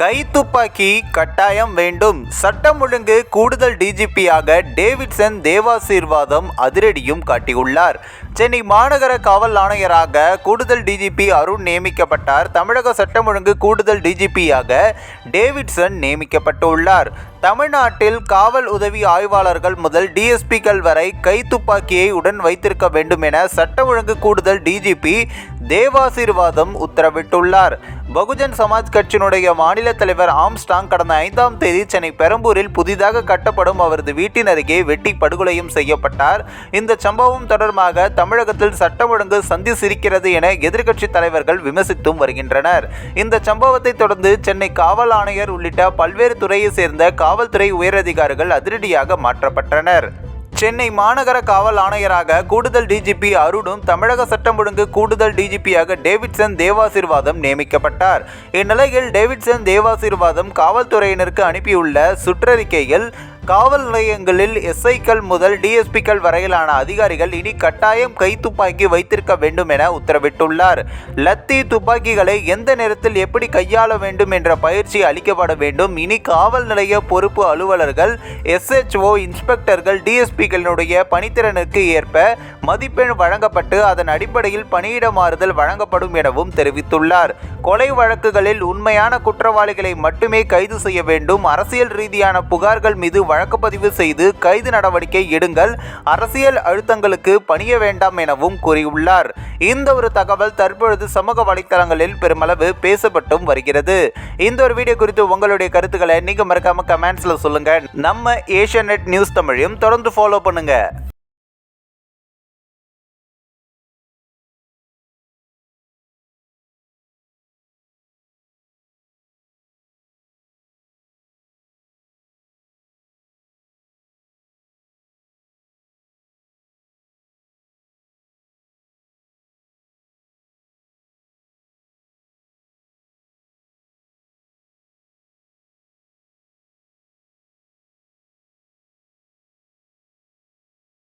கைத்துப்பாக்கி கட்டாயம் வேண்டும். சட்டம் ஒழுங்கு கூடுதல் டிஜிபியாக டேவிட்சன் தேவாசீர்வாதம் அதிரடியும் காட்டியுள்ளார். சென்னை மாநகர காவல் ஆணையராக கூடுதல் டிஜிபி அருண் நியமிக்கப்பட்டார். தமிழக சட்டம் ஒழுங்கு கூடுதல் டிஜிபியாக டேவிட்சன் நியமிக்கப்பட்டுள்ளார். தமிழ்நாட்டில் காவல் உதவி ஆய்வாளர்கள் முதல் டிஎஸ்பிக்கள் வரை கைத்துப்பாக்கியை உடன் வைத்திருக்க வேண்டும் என சட்ட ஒழுங்கு கூடுதல் டிஜிபி தேவாசீர்வாதம் உத்தரவிட்டுள்ளார். பகுஜன் சமாஜ் கட்சியினுடைய மாநில தலைவர் ஆம்ஸ்டாங் கடந்த ஐந்தாம் தேதி சென்னை பெரம்பூரில் புதிதாக கட்டப்படும் அவரது வீட்டின் அருகே வெட்டி படுகொலையும் செய்யப்பட்டார். இந்த சம்பவம் தொடர்பாக தமிழகத்தில் சட்டம் ஒழுங்கு சந்தி சிரிக்கிறது என எதிர்க்கட்சி தலைவர்கள் விமர்சித்தும் வருகின்றனர். இந்த சம்பவத்தை தொடர்ந்து சென்னை காவல் ஆணையர் உள்ளிட்ட பல்வேறு துறையை சேர்ந்த காவல்துறை உயரதிகாரிகள் அதிரடியாக மாற்றப்பட்டனர். சென்னை மாநகர காவல் ஆணையராக கூடுதல் டிஜிபி அருணும் தமிழக சட்டம் ஒழுங்கு கூடுதல் டிஜிபியாக டேவிட்சன் தேவாசீர்வாதம் நியமிக்கப்பட்டார். இந்நிலையில் டேவிட்சன் தேவாசீர்வாதம் காவல்துறையினருக்கு அனுப்பியுள்ள சுற்றறிக்கையில் காவல் நிலையங்களில் எஸ்ஐக்கள் முதல் டிஎஸ்பிக்கள் வரையிலான அதிகாரிகள் இனி கட்டாயம் கைத்துப்பாக்கி வைத்திருக்க வேண்டும் என உத்தரவிட்டுள்ளார். லத்தி துப்பாக்கிகளை எந்த நேரத்தில் எப்படி கையாள வேண்டும் என்ற பயிற்சி அளிக்கப்பட வேண்டும். இனி காவல் நிலைய பொறுப்பு அலுவலர்கள் எஸ்ஹெச்ஓ இன்ஸ்பெக்டர்கள் டிஎஸ்பிகளினுடைய பணித்திறனுக்கு ஏற்ப மதிப்பெண் வழங்கப்பட்டு அதன் அடிப்படையில் பணியிட மாறுதல் வழங்கப்படும் எனவும் தெரிவித்துள்ளார். கொலை வழக்குகளில் உண்மையான குற்றவாளிகளை மட்டுமே கைது செய்ய வேண்டும். அரசியல் ரீதியான புகார்கள் மீது வழக்குப்பதிவு செய்து கைது நடவடிக்கை எடுங்கள். அரசியல் அழுத்தங்களுக்கு பணிய வேண்டாம் எனவும் கூறியுள்ளார். இந்த ஒரு தகவல் தற்பொழுது சமூக வலைத்தளங்களில் பெருமளவு பேசப்பட்டும் வருகிறது. இந்த ஒரு வீடியோ குறித்து உங்களுடைய கருத்துக்களை நீங்க மறக்காம கமெண்ட்ஸ்ல சொல்லுங்க. நம்ம ஏஷியா நியூஸ் தமிழையும் தொடர்ந்து ஃபாலோ பண்ணுங்க.